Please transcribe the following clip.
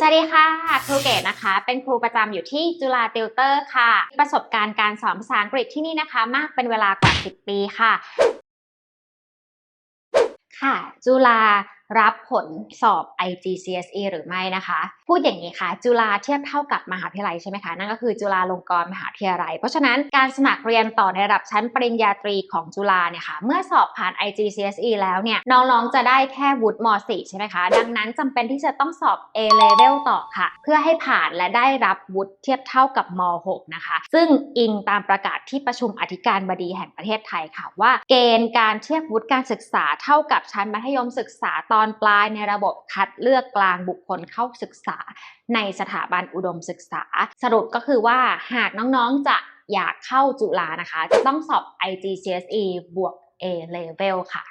สวัสดีค่ะครูเกตนะคะ เป็นครูประจำอยู่ที่จุฬาติวเตอร์ค่ะ ประสบการณ์การสอนภาษาอังกฤษที่นี่นะคะ มากเป็นเวลากว่า 10 ปีค่ะ ค่ะ จุฬา รับผลสอบ IGCSE หรือไม่นะคะ พูดอย่างนี้ค่ะ จุฬาเทียบเท่ากับมหาวิทยาลัยใช่ไหมคะ นั่นก็คือจุฬาลงกรณ์มหาวิทยาลัย เพราะฉะนั้นการสมัครเรียนต่อในระดับชั้นปริญญาตรีของจุฬาเนี่ยค่ะ เมื่อสอบผ่าน IGCSE แล้วเนี่ย น้องๆ จะได้แค่วุฒิม .4 ใช่ไหมคะ ดังนั้นจำเป็นที่จะต้องสอบ A level ต่อค่ะ เพื่อให้ผ่านและได้รับวุฒิเทียบเท่ากับม .6 นะคะ ซึ่งอิงตามประกาศที่ประชุมอธิการบดีแห่งประเทศไทยค่ะว่า เกณฑ์การเทียบวุฒิการศึกษาเท่ากับชั้นมัธยมศึกษาตตอนปลายในระบบคัดเลือกกลางบุคคลเข้าศึกษา ในสถาบันอุดมศึกษา สรุปก็คือว่าหากน้องๆจะอยากเข้าจุฬานะคะ จะต้องสอบ IGCSE บวก A level ค่ะ